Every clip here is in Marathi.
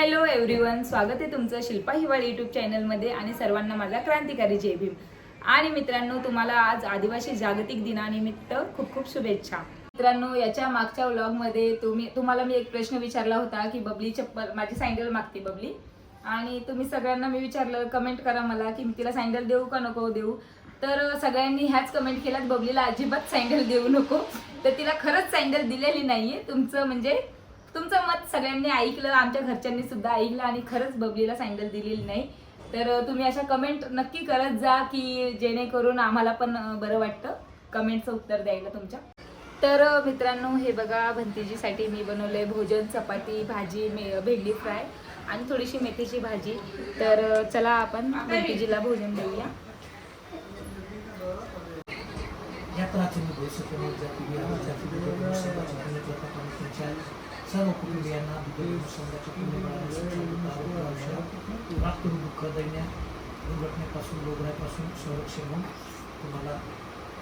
हॅलो एव्हरीवन स्वागत आहे तुमचं शिल्पा हिवाळी यूट्यूब चॅनलमध्ये आणि सर्वांना माझा क्रांतिकारी जय भीम. आणि मित्रांनो तुम्हाला आज आदिवासी जागतिक दिनानिमित्त खूप खूप शुभेच्छा. मित्रांनो याच्या मागच्या व्लॉगमध्ये तुम्ही तुम्हाला मी एक प्रश्न विचारला होता की बबली चप्पल माझी सँडल मागते बबली. आणि तुम्ही सगळ्यांना मी विचारलं कमेंट करा मला की मी तिला सँडल देऊ का नको देऊ? तर सगळ्यांनी ह्याच कमेंट केल्यात बबलीला अजिबात सँडल देऊ नको. तर तिला खरंच सँडल दिलेली नाहीये. तुमचं म्हणजे तुमचं मत सगळ्यांनी ऐकलं आमच्या घरच्यांनी सुद्धा ऐकलं आणि खरंच बबलीला सँडल दिलेली नाही. तर तुम्ही अशा कमेंट नक्की करत जा की जेणेकरून आम्हाला पण बरं वाटतं. कमेंटचं उत्तर द्यायला तुमच्या. तर मित्रांनो हे बघा भंतीजीसाठी मी बनवलंय भोजन चपाती भाजी मे भेंडी फ्राय आणि थोडीशी मेथीची भाजी. तर चला आपण भंतीजीला भोजन देऊया. या सर्व कुटुंबियांना बिहार समाजाच्या पुण्यबळाने औषध वाटून दुःख दैन्य दुर्घटनेपासून रोगण्यापासून संरक्षण होऊन तुम्हाला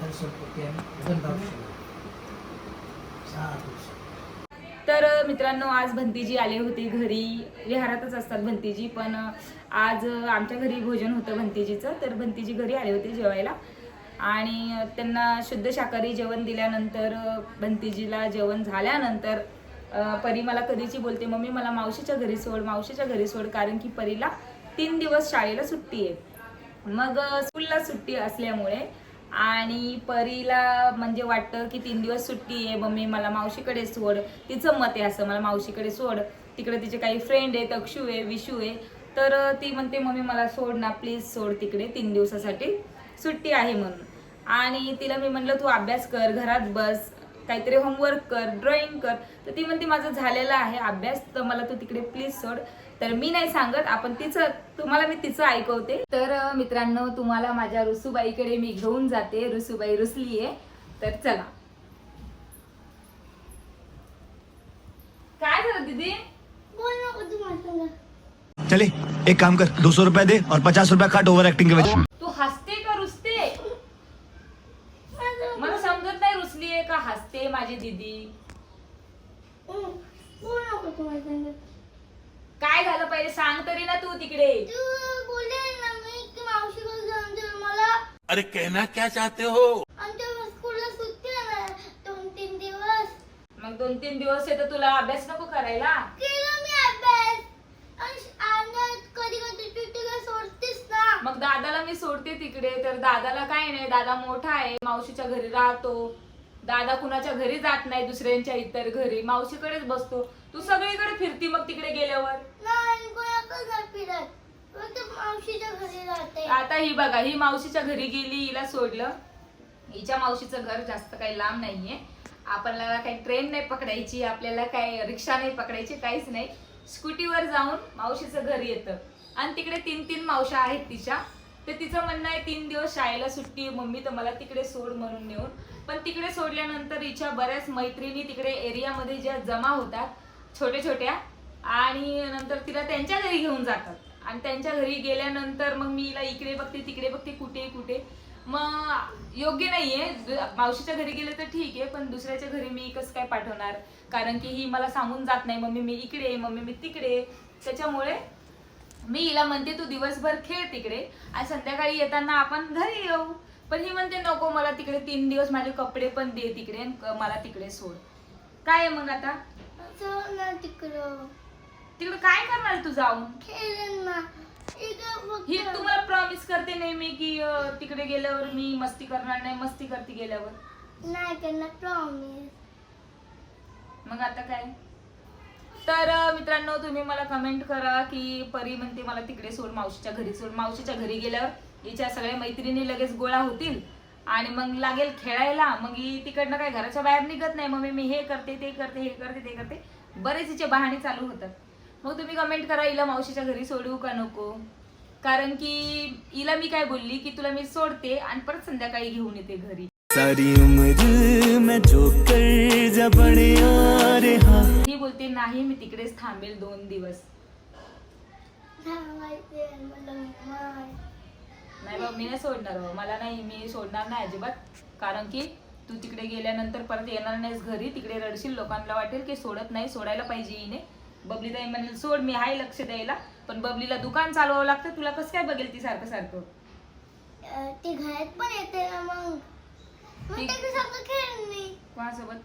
धनसंपत्ती आणि दंडावश्यक तर मित्रांनो आज भंतीजी आले होते घरी. विहारातच असतात भंतीजी पण आज आमच्या घरी भोजन होतं भंतीजीचं. तर भंतीजी घरी आले होते जेवायला. आणि त्यांना शुद्ध शाकाहारी जेवण दिल्यानंतर भंतीजीला जेवण झाल्यानंतर परी मला कधीची बोलते मम्मी मला मावशीच्या घरी सोड मावशीच्या घरी सोड कारण की परीला तीन दिवस शाळेला सुट्टी आहे. मग स्कूलला सुट्टी असल्यामुळे आणि परीला म्हणजे वाटतं की तीन दिवस सुट्टी आहे मम्मी मला मावशीकडे सोड तिचं मत आहे असं मला मावशीकडे सोड तिकडे तिचे काही फ्रेंड आहेत अक्षू आहे विशू आहे. तर ती म्हणते मम्मी मला सोड ना प्लीज सोड तिकडे तीन दिवसासाठी सुट्टी आहे म्हणून. आणि तिला मी म्हणलं तू अभ्यास कर घरात बस काहीतरी होमवर्क कर ड्रॉइंग कर. तर ती म्हणते माझं झालेलं आहे अभ्यास. तर मला तू तिकडे प्लीज सोड. तर मी नाही सांगत आपण तिचं तुम्हाला मी तिचं ऐकवते. तर मित्रांनो तुम्हाला माझ्या रुसूबाईकडे मी घेऊन जाते. रुसूबाई रुसली आहे तर चला. काय झालं दीदी? बोल नको तू माझ्या चले एक काम कर. दो सौ रुपया दे और पचास रुपया काट ओवर एक्टिंग के वजह तू हसते का रुसते मला समजत नाही रुसली आहे का हसते माझी दीदी. काय झालं पहिले सांग तरी ना तू तिकडे. अरे कहना क्या चाहते हो? मग दोन तीन दिवस आहे तर तुला अभ्यास नको करायला. केला मी अभ्यास आणि आणि कधी कधी तू तिला सोडतेस ना मग दादाला मी सोडते तिकडे तर दादाला काय नाही दादा मोठा आहे मावशीच्या घरी राहतो. दादा कुणाच्या घरी जात नाही दुसऱ्यांच्या इतर घरी मावशीकडेच बसतो. तू सगळीकडे फिरती मग तिकडे गेल्यावर? नाही कोणाकडे नाही फिरत. फक्त मावशीच्या घरी राहते. आता ही बघा ही मावशीच्या घरी गेली हिला सोडलं. हिच्या मावशीचं घर जास्त काही लांब नाहीये. आपल्याला काही ट्रेन नाही पकडायची आपल्याला काही रिक्षा नाही पकडायची काहीच नाही. स्कूटीवर जाऊन मावशीचं घर येतं. आणि तिकडे तीन तीन मावशा आहेत तिच्या. तर तिचं म्हणणं आहे तीन दिवस शाळेला सुट्टी मम्मी तर मला तिकडे सोड म्हणून नेऊन. पण तिकडे सोडल्यानंतर हिच्या बऱ्याच मैत्रिणी तिकडे एरियामध्ये ज्या जमा होतात छोट्या छोट्या आणि नंतर तिला त्यांच्या घरी घेऊन जातात. आणि त्यांच्या घरी गेल्यानंतर मग मी हिला इकडे बघते तिकडे बघते कुठे कुठे. मग योग्य नाही आहे मावशीच्या घरी गेले तर ठीक आहे पण दुसऱ्याच्या घरी मी कसं काय पाठवणार? कारण की ही मला सांगून जात नाही मम्मी मी इकडे मम्मी मी तिकडे त्याच्यामुळे मी हिला म्हणते तू दिवसभर खेळ तिकडे. आणि संध्याकाळी येताना आपण घरी येऊ. पण ही म्हणते नको मला तिकडे तीन दिवस माझे कपडे पण दे तिकडे मला तिकडे सोड. काय आहे मग आता? चल ना तिकडं. तिकडे काय करणार तू जाऊन? खेळेन ना. इकडं ही तुम्हाला प्रॉमिस करते नेहमी की अं, तिकडे गेल्यावर मी मस्ती करणार नाही मस्ती करते गेल्यावर. नाही करणार प्रॉमिस मग आता काय? तर मित्रांनो तुम्ही मला कमेंट करा की परी म्हणते मला तिकडे सोड मावशीच्या घरी सोड. मावशीच्या घरी गेल्यावर हिच्या सगळ्या मैत्रिणी लगेच गोळा होतील. आणि मग लागेल खेळायला. मग ही तिकडनं काय घराच्या बाहेर निघत नाही. मग मी हे करते ते करते हे करते ते करते. बरेच हिचे बहाणे चालू होतात. मग तुम्ही कमेंट करा हिला मावशीच्या घरी सोडू का नको? कारण की हिला मी काय बोलली की तुला मी सोडते आणि परत संध्याकाळी घेऊन येते घरी. सारी उम्र मैं जो कर जा बड़े आ रहा ही बोलते नाही मी तिकडेच थांबेल दोन दिवस. थांबायचे मला माय नाही बाबा मी नाही सोडणार बाबा. मला नाही मी सोडणार नाही अजिबात. कारण की तू तिकडे गेल्यानंतर परत येणार नाहीस घरी. तिकडे रडशील लोकांना वाटेल की सोडत नाही सोडायला पाहिजे हिने. बबली ताई म्हणेल सोड मी आहे लक्ष द्यायला. पण बबलीला दुकान चालवावं लागतं. तुला कसं काय बघेल ती सारखं सारखं? ती घरात पण येते ना मग. ती- कोणासोबत?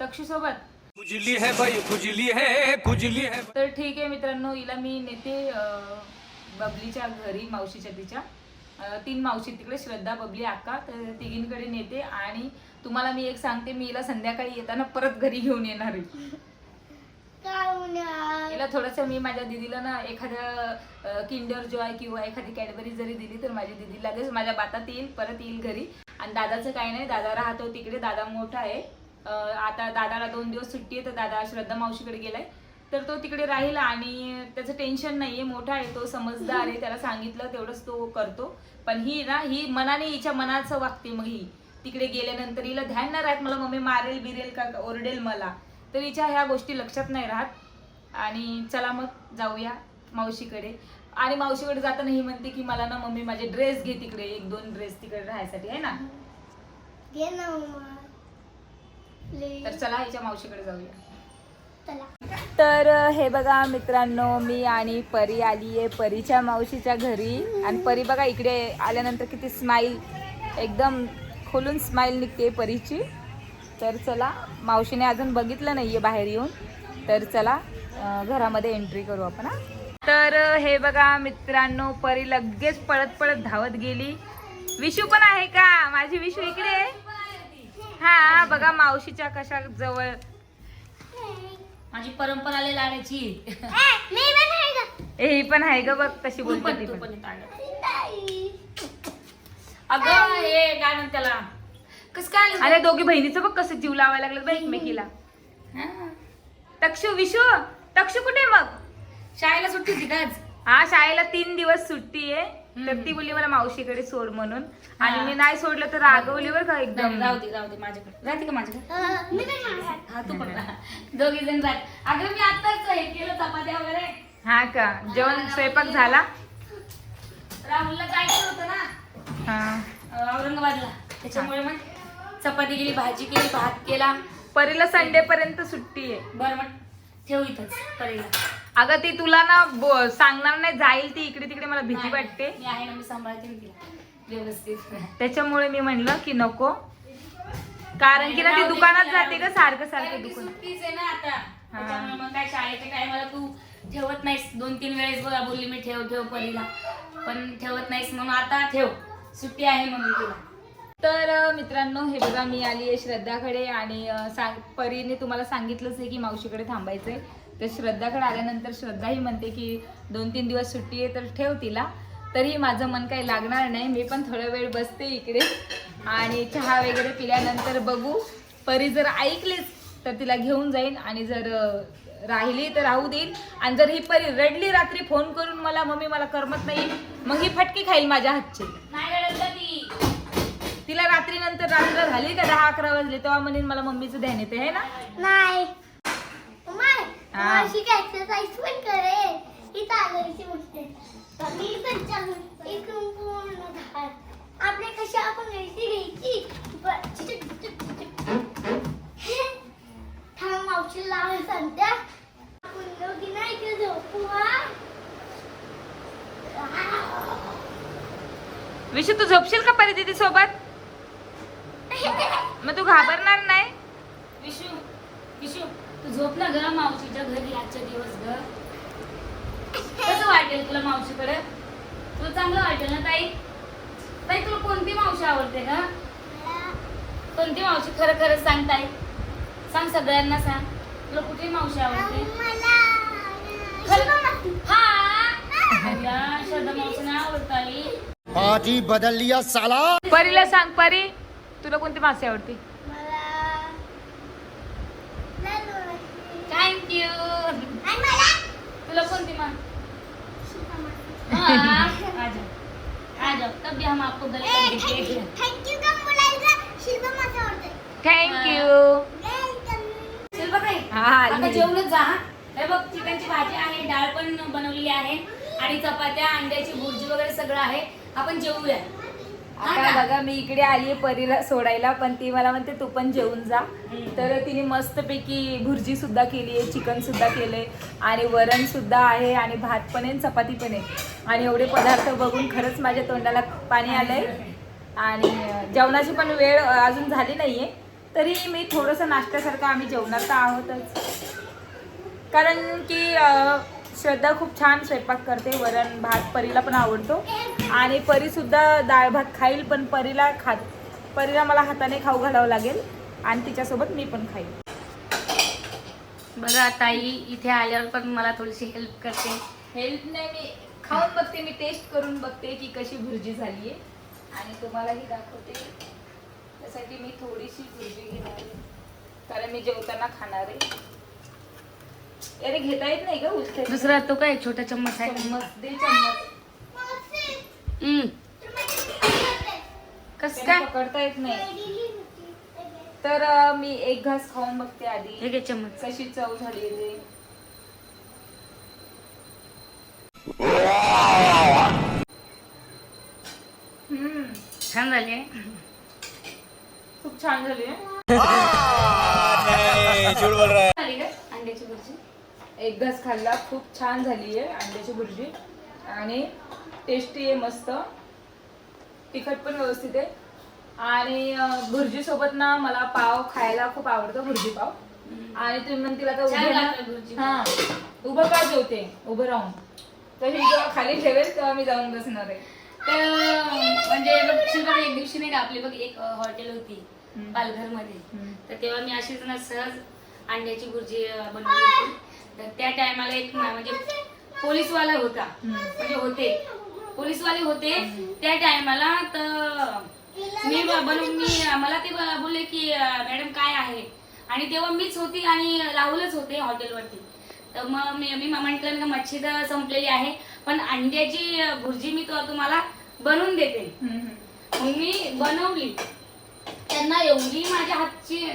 तक्षू सोबत खुजली है भाई खुजली है खुजली है तर ठीक आहे मित्रांनो हिला मी नेते अं, बबलीच्या घरी मावशीच्या तिच्या अं, तीन मावशी तिकडे श्रद्धा बबली अक्का तर तिघींकडे नेते आणि तुम्हाला मी एक सांगते मी हिला संध्याकाळी येताना परत घरी घेऊन येणार आहे. तिला थोडस मी माझ्या दिदीला ना एखाद्या किंडर जॉय किंवा एखादी कॅडबरी जरी दिली तर माझी दिदी लगेच माझ्या बातात येईल परत येईल घरी. आणि दादाचं काही नाही दादा राहतो तिकडे दादा मोठा आहे. आता दादाला दोन दिवस सुट्टी आहे तर दादा श्रद्धा मावशीकडे गेलाय. तर तो तिकडे राहील आणि त्याचं टेन्शन नाहीये मोठा आहे तो समजदार आहे त्याला सांगितलं तेवढंच तो करतो. पण ही ना ही मनाने हिच्या मनाचं वागते मग ही. तिकडे गेल्यानंतर हिला ध्यान नाही राहत मला मम्मी मारेल बिरेल का ओरडेल मला. तर हिच्या ह्या गोष्टी लक्षात नाही राहत. आणि चला मग जाऊया मावशीकडे. आणि मावशीकडे जाताना ही म्हणते की मला ना मम्मी माझे ड्रेस घे तिकडे. एक दोन ड्रेस तिकडे राहायसाठी आहे ना? घे ना तर. चला हिच्या मावशीकडे जाऊया. चला. तर हे बघा मित्रांनो मी आणि परी आली आहे परीच्या मावशीच्या घरी. आणि परी बघा इकडे आल्यानंतर किती स्माईल एकदम खोलून स्माईल निघते परीची. तर चला मावशीने अजून बघितलं नाहीये बाहेर येऊन. तर चला घरामध्ये एंट्री करू आपण हा. तर हे बघा मित्रांनो परी लगेच पळत पळत धावत गेली. विशू पण आहे का? माझी विशू इकडे आहे. हा बघा मावशीच्या कशा जवळ. माझी परंपरा लाडायची आहे. हे पण आहे ग बघ कशी तू बोलते. अगं हे काय म्हणते त्याला. कस काय आलं? आणि दोघी बहिणीचं बघ कसं जीव लावायला लागलं बघ एकमेकीला. हा. तक्षू विशू तक्षू कुठे मग? शाळेला सुट्टी होती का आज? हा शाळेला तीन दिवस सुट्टी आहे. तर ती बोलली मला मावशीकडे सोड म्हणून. आणि मी नाही सोडलं तर रागवली बरं का एकदम. नाही, राहू दे राहू दे माझ्याकडे. राहते का माझ्याकडे? मी. हा तू पण. दोघी जण राहत अगं मी आताच हे केलं चपात्या वगैरे. हा का? जेवण स्वयंपाक झाला? राहुलला जायचं होतं ना. हा. अं, औरंगाबादला. त्याच्यामुळे मग चपाती केली भाजी केली भात केला. परीला संडे पर्यंत सुट्टी आहे. बरं मग ठेव इथंच परीला. अगं ती तुला ना बो- सांगणार नाही जाईल ती इकडे तिकडे मला भीती वाटते. मी आहे ना मी सांभाळते ना तिला. व्यवस्थित. त्याच्यामुळे मी म्हणलं की नको. कारण की ना ती दुकानात जाते का. सारखं कारण सारखं की दुकान. सुट्टीच आहे ना आता. त्याच्यामुळे मग काय शाळेच्या टायमाला तू ठेवत नाहीस. दोन तीन वेळेस बघा बोलली मी ठेव ठेव परीला. पण ठेवत नाहीस म्हणून आता ठेव. सुट्टी आहे म्हणून तुला. तर मित्रांनो हे बघा मी आली आहे श्रद्धाकडे आणि सांग परीने तुम्हाला सांगितलंच आहे की मावशीकडे थांबायचं आहे तर श्रद्धाकडे आल्यानंतर श्रद्धाही म्हणते की दोन तीन दिवस सुट्टी आहे तर ठेव तिला. तरी माझं मन काही लागणार नाही मी पण थोडा वेळ बसते इकडे. आणि चहा वगैरे पिल्यानंतर बघू. परी जर ऐकलीच तर तिला घेऊन जाईन आणि जर राहिली तर राहू देईल. आणि जर ही परी रडली रात्री फोन करून मला मम्मी मला करमत नाही मग ही फटकी खाईल माझ्या हातची. नाही तिला रात्री नंतर रात्र झाली का दहा अकरा वाजले तेव्हा म्हणेन मला मम्मीचं ध्यान येते है ना? नाही. हा. मावशी काय एक्सरसाइज पण करे ही चालायची गोष्ट आहे. तर मी पण चालू इकडून पूर्ण धार आपल्या कशा आपण घ्यायची घ्यायची? ब- चिटक, चिटक, चिटक. थांब मावशी लावायला सांगत्या आपण दोघी नाही झोपू हा. विशू तू झोपशील का परी दीदी सोबत? घाबरणार नाही. विशू विशू तू झोप ना ग मावशीच्या घरी आजच्या दिवस ग. कसं वाटेल तुला मावशीकडे? तुला चांगलं वाटेल ना ताई? ताई तुला कोणती मावशी आवडते का कोणती मावशी खरं खरं सांग ताई. सांग सगळ्यांना सांग. तुला कुठली मावशी आवडते? खरं हा. श्रद्धा मावशी नाही आवडत ताई. पार्टी बदल लिया साला. परीला सांग परी. तुला कोणती मासे आवडते मला लाल आवडते. थँक्यू तुला कोणती मा शिका मावशी. हाँ, आ जाओ आ जाओ तब भी हम आपको गले ए, लग thank you. देंगे Thank you का बोलायचं शिल्पा माझं आवडते थँक्यू वेलकम चल बघाई हा, आली. आता जेवणच जा हा. हे बघ चिकनची भाजी आहे डाळ पण बनवलेली आहे आणि चपात्या अंड्याची भुर्जी वगैरे सगळं आहे. आपण जेवूया. आता बघा मी इकडे आली परीला सोडायला पण ती मला म्हणते तू पण जेवून जा. तर तिने मस्तपैकी भुर्जी सुद्धा केली आहे चिकन सुद्धा केलंय आणि वरण सुद्धा आहे आणि भात पण आहे चपाती पण आहे. आणि एवढे पदार्थ बघून खरंच माझ्या तोंडाला पाणी आलंय. आणि जेवणाची पण वेळ अजून झाली नाहीये. तरी मी थोडंसं नाश्त्यासारखं आम्ही जेवणार तर आहोतच. कारण की श्रद्धा खूप छान स्वयंपाक करते वरण भात परीला पण आवडतो. आणि परी सुद्धा डाळ भात खाईल पण परीला खात परीला मला हाताने खाऊ घालावं लागेल आणि तिच्यासोबत मी पण खाईल बघा ताई इथे आल्यावर पण मला थोडीशी हेल्प करते. हेल्प नाही मी खाऊन बघते मी टेस्ट करून बघते की कशी भुर्जी झाली आहे आणि तुम्हालाही दाखवते. त्यासाठी मी थोडीशी भुर्जी घेणार आहे. कारण मी जेवताना खाणार आहे. अरे घेता येत नाही का उलटे दुसरा तो काय छोटा चम्मच आहे? चम्मच दे चम्मच. कस काय? पकडता येत नाही. तर अं, मी एक घास खाऊन बघते आधी. हे घे चम्मच. कशी चव झाली ते हम्म. छान झाले खूप छान झाली आहे झाली का अंड्याची भुर्जी. एक घास खाल्ला खूप छान झाली आहे अंड्याची भुर्जी. आणि टेस्टी आहे मस्त. तिखट पण व्यवस्थित आहे. आणि भुर्जीसोबत ना मला पाव खायला खूप आवडतो भुर्जी पाव. आणि तुम्ही म्हणतील आता छान उभे. हा उभं का जेवते? उभं राहून. तर ही जेव्हा खाली ठेवेल तेव्हा मी जाऊन बसणार आहे. तर म्हणजे बघ एक दिवशी नाही का आपली बघ एक हॉटेल होती हम्म. पालघरमध्ये. हम्म. तर तेव्हा मी अशीच ना सहज अंड्याची भुर्जी बनवली होती. तर त्या टायमाला एक म्हणजे पोलीसवाला होता. म्हणजे होते. पोलीसवाले होते. त्या टायमाला तर मी बनून मी मला ते बोलले की मॅडम काय आहे? आणि तेव्हा मीच होती आणि राहुलच होते हॉटेलवरती. तर मग मी मी म्हटलं का मच्छी तर संपलेली आहे. पण अंड्याची भुर्जी मी तुम्हाला बनवून देते. मग मी बनवली. त्यांना एवढी माझ्या हातची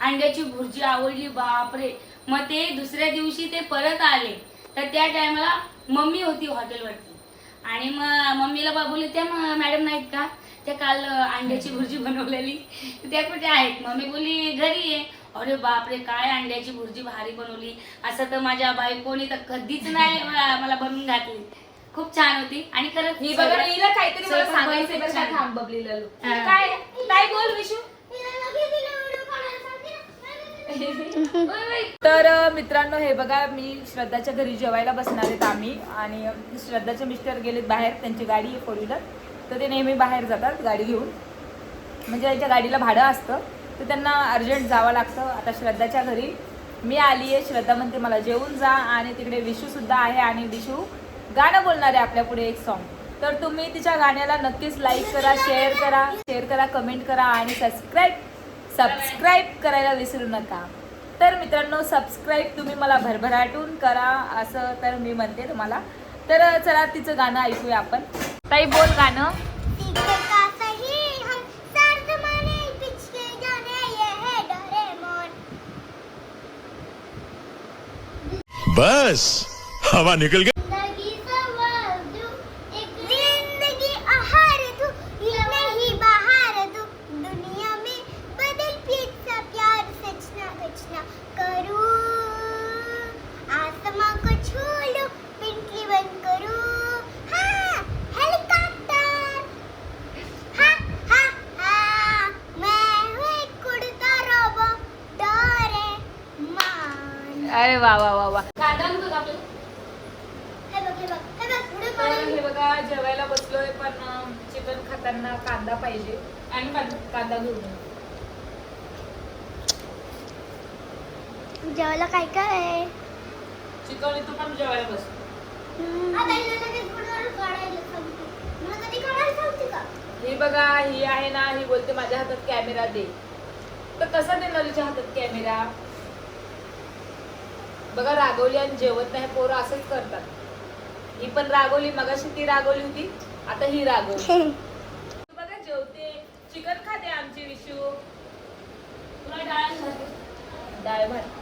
अंड्याची भुर्जी आवडली. बापरे. मग ते दुसऱ्या दिवशी ते परत आले. तर त्या टायमाला मम्मी होती हॉटेलवरती. आणि मग मम्मीला बा बोलले त्या म- मॅडम नाहीत का? त्या काल अंड्याची भुर्जी बनवलेली. त्या कुठे आहेत? मम्मी बोलली घरी आहे. अरे बापरे काय अंड्याची भुर्जी भारी बनवली. असं तर माझ्या बायकोनी तर कधीच नाही मला मला बनवून घातली. खूप छान होती. आणि खरंच ही बघा हिला काहीतरी मला स्वयंपाक सांगायचं बरं का छान. थांब बबलीला. लो. हा. काय? काय बोल विशू? तर मित्रांनो हे बघा मी श्रद्धाच्या घरी जेवायला बसणार आहेत आम्ही. आणि श्रद्धाचे मिस्टर गेलेत बाहेर त्यांची गाडी आहे फोर व्हीलर तर ते नेहमी बाहेर जातात गाडी घेऊन. म्हणजे त्यांच्या गाडीला भाडं असतं. तर त्यांना अर्जंट जावं लागतं. आता श्रद्धाच्या घरी मी आली आहे. श्रद्धा म्हणते मला जेवून जा. आणि तिकडे विशूसुद्धा आहे. आणि विशू गाणं बोलणार आहे आपल्या पुढे एक सॉन्ग तर तुम्ही तिच्या गाण्याला नक्कीच लाईक करा शेअर करा शेअर करा कमेंट करा आणि सबस्क्राईब सबस्क्राईब करायला विसरू नका. तर मित्रांनो सबस्क्राईब तुम्ही मला भरभराटून करा असं तर मी म्हणते तुम्हाला. तर चला तिचं गाणं ऐकूया आपण. ताई बोल गाणं. है बस हवा निकल गई. अरे वा वा वा वा कांदा? हे बघ हे हे हे जेवायला बसलोय पण चिकन खाताना कांदा पाहिजे आणि कांदा घेऊन. जेवायला काय काय आहे चिकन इथं पण जेवायला बस आता हिला लगेच गुडवरून काढायला सांगते. मला कधी काढायला सांगते का? ही बघा ही आहे ना ही बोलते माझ्या हातात कॅमेरा दे तर कसा देणार तिच्या हातात कॅमेरा बघा रागवली आणि जेवत नाही पोरं असंच करतात. ही पण रागवली मगाशी ती रागवली होती आता ही रागवली. बघा जेवते. चिकन खाते आमची विशू. तुला डाळ डाळ भात.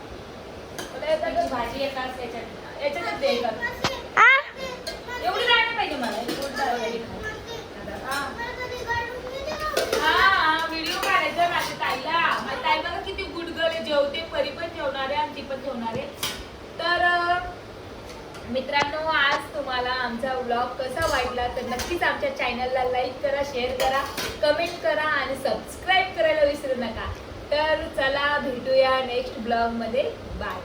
भाजी येतात याच्यात. याच्यातच एवढी राहणार पाहिजे मला. वगैरे हा व्हिडिओ काढायचा माझ्या ताईला. ताई बघा किती गुडगरे जेवते परी पण जेवणारे आणि ती पण जेवणारे. मित्रांनो आज तुम्हाला आमचा व्लॉग कसा वाटला तर नक्कीच आमच्या चॅनलला लाईक करा शेअर करा कमेंट करा आणि सबस्क्राईब करायला विसरू नका. तर चला भेटूया नेक्स्ट ब्लॉगमध्ये बाय